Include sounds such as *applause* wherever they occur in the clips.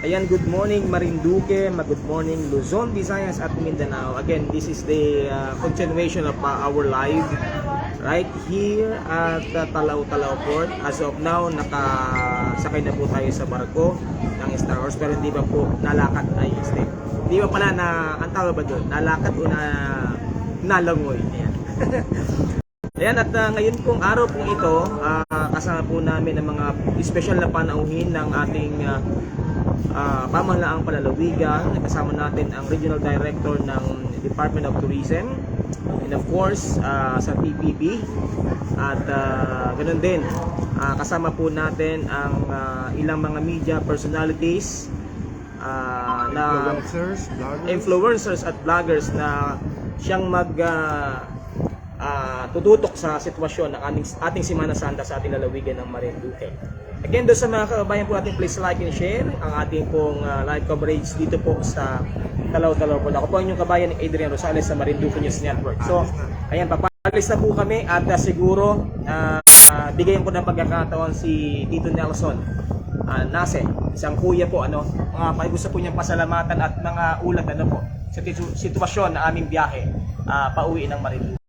Ayan, good morning Marinduque, ma- good morning Luzon, Visayas at Mindanao. Again, this is the uh, continuation of uh, our live right here at uh, Talaw-Talaw Port. As of now, nakasakay na po tayo sa barko ng Star Wars pero hindi pa po nalakad ay stay. Hindi pa pala na, ang tawag ba doon? Nalakad o na nalangoy. Ayan. *laughs* Ayan, at uh, ngayon pong araw pong ito, ah, kasama po namin ang mga special na panauhin ng ating uh, uh, pamahalaang palalawigan. Kasama natin ang Regional Director ng Department of Tourism and of course ah, sa PPP. At uh, ganun din, ah, kasama po natin ang ah, ilang mga media personalities ah, na Influencers, vloggers. influencers at vloggers na siyang mag ah, ah, tututok sa sitwasyon ng ating, ating Simana Santa sa ating lalawigan ng Marinduque. Again, doon sa mga kababayan po natin, please like and share ang ating pong ah, live coverage dito po sa Talaw-Talaw po. Ako po ang inyong kabayan ni Adrian Rosales sa Marinduque News Network. So, ayan, papalis na po kami at ah, siguro ah, ah, bigyan ko ng pagkakataon si Tito Nelson uh, Nase, isang kuya po, ano, mga uh, gusto po niyang pasalamatan at mga ulat, ano po, sa sitwasyon na aming biyahe, uh, pauwi ng Marinduque.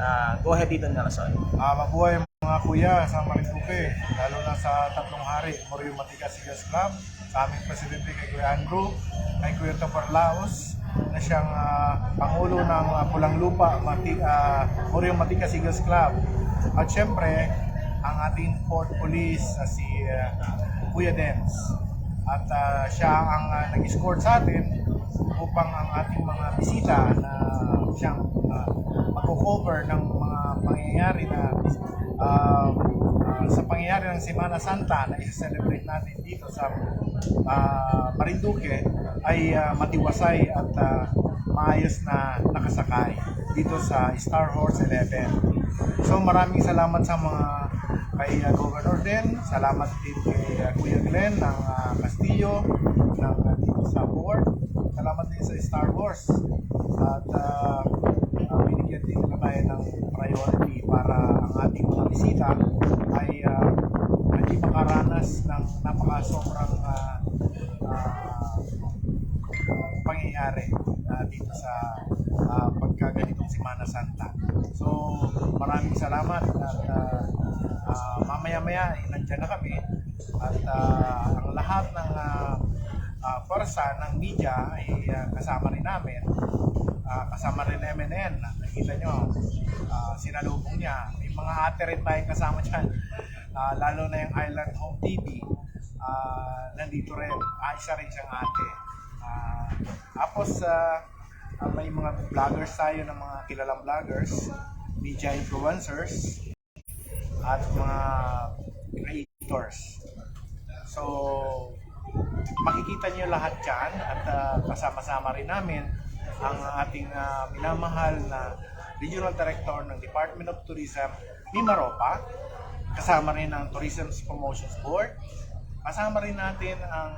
Okay. Uh, go ahead dito, Nelson. Ah, mabuhay mga kuya sa Marinduque, lalo na sa tatlong hari, Morio Matigas Sigas Club, sa aming presidente kay Kuya Andrew, kay Kuya Topar Laos, na siyang ah, Pangulo ng ah, Pulang Lupa, Mati, ah, Morio Matigas Sigas Club. At syempre, ang ating Port Police na si ah, Kuya Dens. At ah, siya ang ah, nag-escort sa atin upang ang ating mga bisita na siyang uh, mag-cover ng mga pangyayari na uh, uh, sa pangyayari ng Semana Santa na isa-celebrate natin dito sa uh, Marinduque ay uh, matiwasay at uh, maayos na nakasakay dito sa Star Horse 11. So maraming salamat sa mga kay uh, Governor din, salamat din kay uh, Kuya Glenn ng uh, Castillo ng uh, dito sa board. Salamat din sa Star Wars at uh, binigyan din na tayo ng priority para ang ating bisita ay uh, hindi makaranas ng napaka-sobrang uh, uh, pangyayari uh, dito sa uh, pagkaganitong Semana Santa. So maraming salamat at uh, uh, mamaya-maya eh, nandiyan na kami. At uh, ang lahat ng uh, uh, pwersa ng media ay uh, kasama rin namin. Ah, kasama rin MNN nakita nyo ah, sinalubong niya mga ate rin tayong kasama dyan. Ah, lalo na yung Island Home TV ah, nandito rin. Ah, isa rin siyang ate. Ah, tapos ah, ah, may mga vloggers tayo ng mga kilalang vloggers media influencers at mga creators. So makikita niyo lahat dyan at ah, kasama-sama rin namin ang ating ah, minamahal na Regional Director ng Department of Tourism, Mima Ropa. Kasama rin ang Tourism Promotions Board. Kasama rin natin ang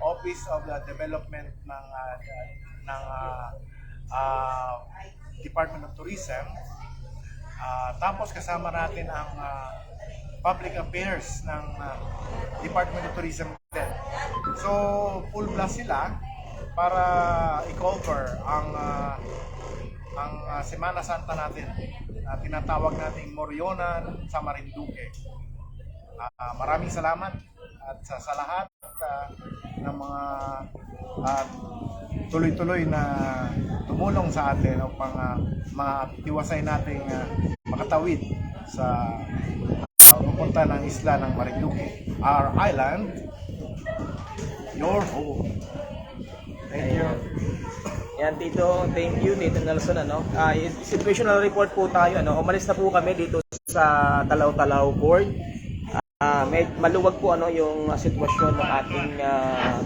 Office of the Development ng ah, ng ah, ah, Department of Tourism. Ah, tapos kasama natin ang ah, Public Affairs ng ah, Department of Tourism din. So, full blast sila para i-cover ang ah, ang ah, Semana Santa natin na tinatawag nating Morionan sa Marinduque. Ah, maraming salamat at sa, sa lahat ah, ng mga ah, tuloy-tuloy na tumulong sa atin upang uh, matiwasay nating ah, makatawid sa uh, pupunta ng isla ng Marinduque. Our island, your home. Thank you. Yan, Tito, thank you, Tito Nelson, ano. Ah, situational report po tayo, ano. Umalis na po kami dito sa Talaw-Talaw Board. Ah, med maluwag po ano yung sitwasyon ng ating ah,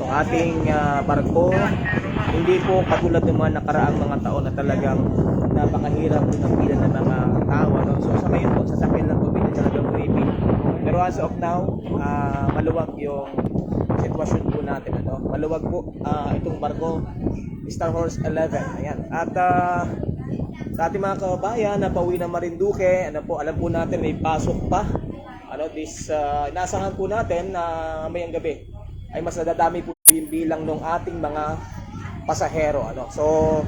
ng ating ah, barko. Hindi po katulad ng mga nakaraang mga taon na talagang napakahirap ng pila ng mga tao. Ano? So sa ngayon po, sasakyan lang po pila talagang. Pero as of now, ah, maluwag yung sitwasyon po natin. Ano? Maluwag po ah, itong barko, Star Horse 11. Ayan. At ah, sa ating mga kababayan na pauwi ng Marinduque, ano po, alam po natin may pasok pa ano this uh, inaasahan po natin na mayang gabi ay mas nadadami po yung bilang ng ating mga pasahero ano. So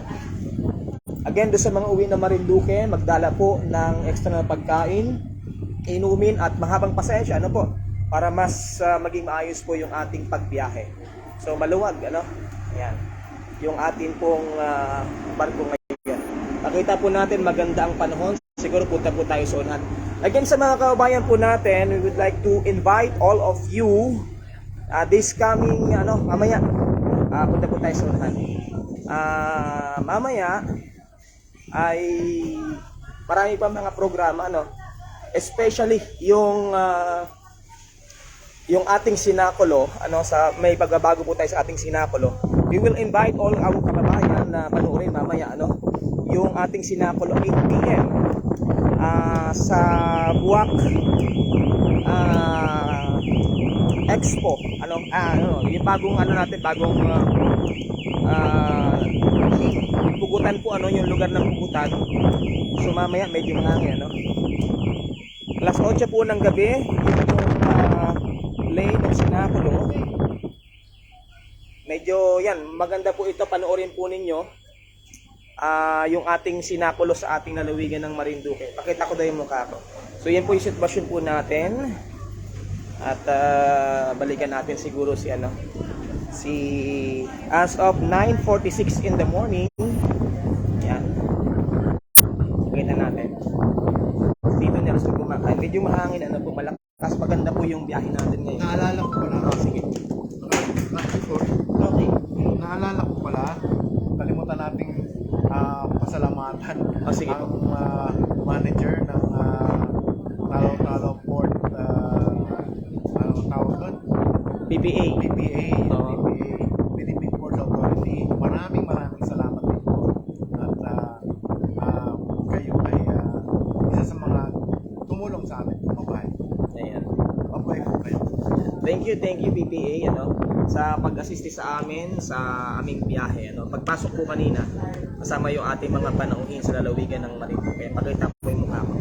again do sa mga uwi na Marinduque, magdala po ng extra na pagkain, inumin at mahabang pasensya ano po para mas uh, maging maayos po yung ating pagbiyahe. So maluwag ano. Yan. Yung atin pong uh, barko ngayon. Nakita po natin maganda ang panahon. Siguro punta po tayo sa unahan. Again sa mga kababayan po natin, we would like to invite all of you uh, this coming ano mamaya uh, punta po tayo sa unahan. Ah, mamaya ay marami pa mga programa ano especially yung ah, yung ating sinakulo ano sa may pagbabago po tayo sa ating sinakulo we will invite all our kababayan na panoorin mamaya ano yung ating sinakulo 8 PM ah, sa Buwak ah, Expo ano ah ano yung bagong ano natin bagong ah, ah, pugutan po ano yung lugar ng pugutan so mamaya medyo mahangin ano. Alas 8 po ng gabi uh, lane ng Sinapulo medyo yan maganda po ito. Panoorin po ninyo ah yung ating Sinapulo sa ating lalawigan ng Marinduque. Pakita ko daw yung mukha ko. So yan po yung sitwasyon po natin. At ah, balikan natin siguro si ano si as of 9:46 in the morning. Yan. Kita natin. Dito na gusto kumakain medyo mahangin ano po malakas maganda po yung biyahe natin ngayon. Naalala ko pala. oh, sige. Okay. Naalala ko pala, kalimutan nating ah, pasalamatan. Oh, sige ang ah, manager ng uh, Talo-Talo Port uh, ano tawag doon? PPA PPA, Oo. PPA, Philippine Port Authority. Maraming maraming salamat din po. At ah, ah, kayo ay ah, isa sa mga tumulong sa amin, mabahay. ayan Mabahay po kayo. Thank you, thank you PPA ano sa pag-assist sa amin sa aming biyahe ano. Pagpasok po kanina kasama yung ating mga panauhin sa lalawigan ng Marinduque. Pakita po yung mukha ko.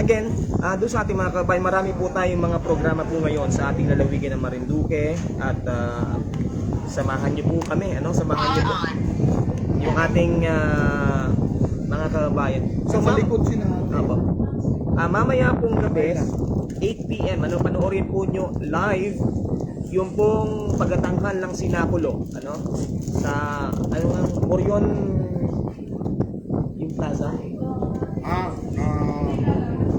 Again, ah doon sa ating mga kabayan, marami po tayong mga programa po ngayon sa ating lalawigan ng Marinduque at ah, samahan niyo po kami, ano? Samahan niyo po yung ating ah, mga kababayan. So, ma- sila. Opo. Ah, mamaya pong gabi, 8 p.m. Ano, panoorin po nyo live yung pong pagkatanghal ng Sinapulo. Ano? Sa, ano nga, Morion, yung plaza? Ah, ah,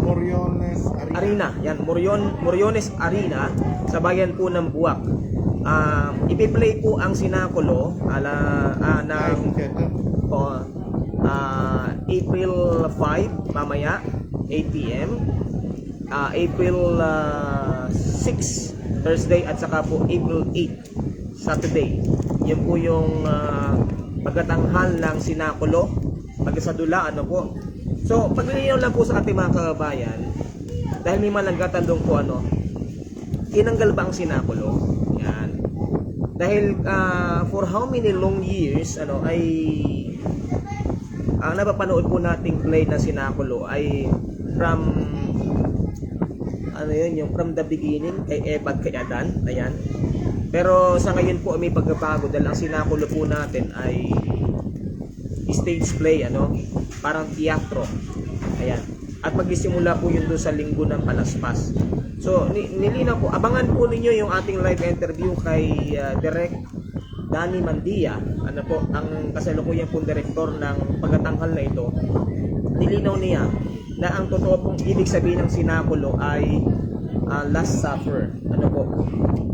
Moriones Arena. Arena. Yan, Morion, Moriones Arena sa bayan po ng Buwak. Ah, ipi-play po ang Sinapulo ala Ah, ng o ah, April 5 mamaya 8 PM Ah, April ah, 6 Thursday at saka po April 8 Saturday. Yun po yung ah, pagkatanghal ng Sinakulo pagkasadula ano po. So paglilinaw lang po sa ating mga kababayan dahil may malagatan doon po ano tinanggal ba ang Sinakulo? Yan. Dahil ah, for how many long years ano ay ang napapanood po nating play na Sinakulo ay from ano yun, yung from the beginning kay Eva at kay Adan, ayan. Pero sa ngayon po may pagbabago dahil ang Sinakulo po natin ay stage play, ano, parang teatro. Ayan. At magsisimula po yun doon sa linggo ng Palaspas. So, ni nilinaw po, abangan po ninyo yung ating live interview kay uh, Direk Danny Mandia, ano po, ang kasalukuyan pong direktor ng pagkatanghal na ito. Nilinaw niya na ang totoo pong ibig sabihin ng sinakulo ay ah, last supper. Ano po?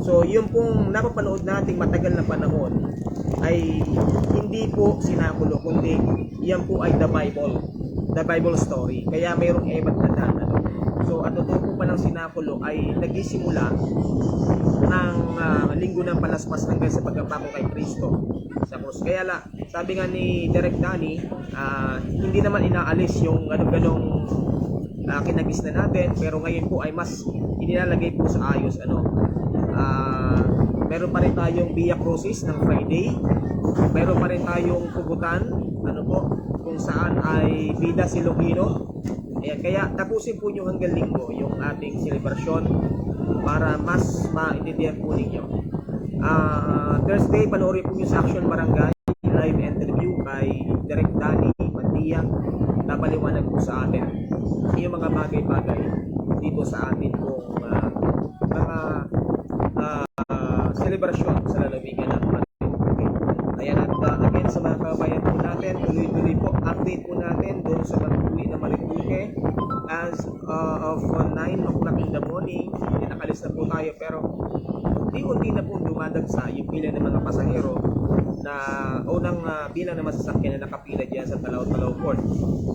So, yung pong napapanood nating matagal na panahon ay hindi po sinakulo, kundi yan po ay the Bible. The Bible story. Kaya mayroong ebat na dan. Ano? So, ang totoo po pa ng sinakulo ay nagsisimula ng ah, linggo ng palaspas hanggang sa pagkapako kay Kristo sa krus. Kaya la, sabi nga ni Derek Dani, ah, hindi naman inaalis yung ganong-ganong uh, kinagis na natin, pero ngayon po ay mas inilalagay po sa ayos. Ano, Ah, meron pa rin tayong Via Crucis ng Friday, meron pa rin tayong pugutan, ano po, kung saan ay Bida Silogino, Ayan, kaya tapusin po nyo hanggang linggo yung ating celebration para mas maintindihan po ninyo. Ah, Thursday, panoorin po nyo sa Action Barangay live interview kay Direk Danny Mandia napaliwanag po sa atin yung mga bagay-bagay dito sa atin pong ah, mga ah, celebration sa lalawigan ng Marinduque. Ayan at ah, again sa mga kabayan po natin, tuloy-tuloy po update po natin doon sa pag-uwi ng Marinduque as uh, of uh, 9 o'clock in the morning. Nakalis na po tayo pero unti-unti na po dumadagsa yung pila ng mga pasahero na unang uh, bilang na masasakyan na nakapila dyan sa Talaw-Talaw Port.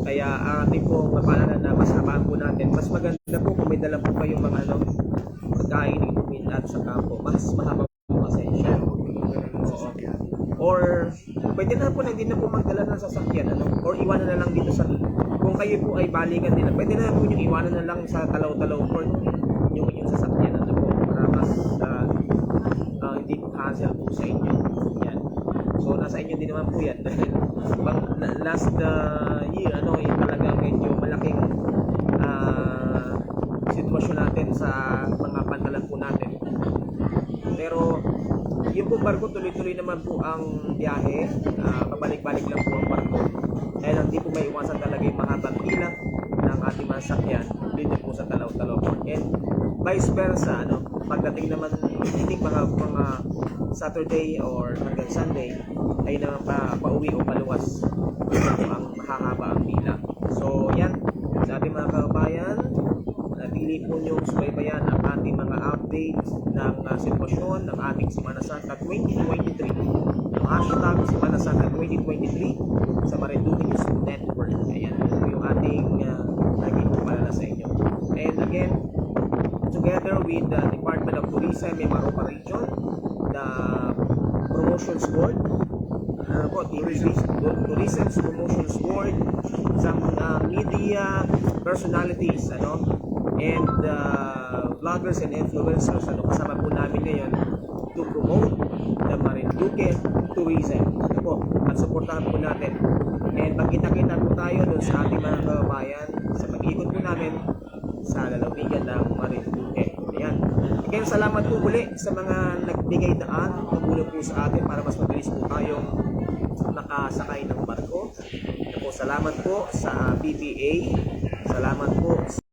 Kaya ang ating pong mapalanan na mas habaan po natin. Mas maganda po kung may dala po kayong mga ano, pagkain, inumin at sa kampo. Mas mahaba po pasensya. Oo. Or pwede na po na hindi na po magdala ng sasakyan ano? or iwanan na lang dito sa kung kayo po ay balikan nila pwede na po yung iwanan na lang sa Talaw-Talaw Port yung yung sasakyan ano po para mas ah, ah, hindi po hassle po sa inyo. Yan. So nasa inyo din naman po yan. Dahil bang, last ah, year ano yung talaga medyo malaking ah, sitwasyon natin sa mga pantalan po natin. Pero yung po barko tuloy-tuloy naman po ang biyahe. Ah, pabalik-balik lang po ang barko. Dahil hindi po may iwasan talaga yung mahabang pila ng ating mga sakyan. Dito po sa Talaw-Talaw and vice versa ano pagdating naman hindi mga mga Saturday or hanggang Sunday ay naman pa pauwi o paluwas ang mahahaba ang pila so yan sa ating mga kabayan Natili po niyong subaybayan ang ating mga updates ng uh, sitwasyon ng ating Semana Santa 2023. Ang hashtag Semana Santa 2023 sa Marinduque News Network. Ayan ito po yung ating uh, lagi po palala sa inyo. And again, together with the Department of Tourism in Maropa Region, the Promotions Board, ano po, Tourism, Tourism Promotions Board, some uh, media personalities, ano, and uh, vloggers and influencers, ano, kasama po namin ngayon to promote the Marinduque tourism. Ano po, at supportahan po natin. And magkita-kita po tayo doon sa ating mga kababayan sa pag-ikot po namin sa lalawigan ng Marinduque. Ayan. Again, salamat po muli sa mga nagbigay daan, tumulong po sa atin para mas mabilis po tayong makasakay ng barko. Po, salamat po sa PPA. Salamat po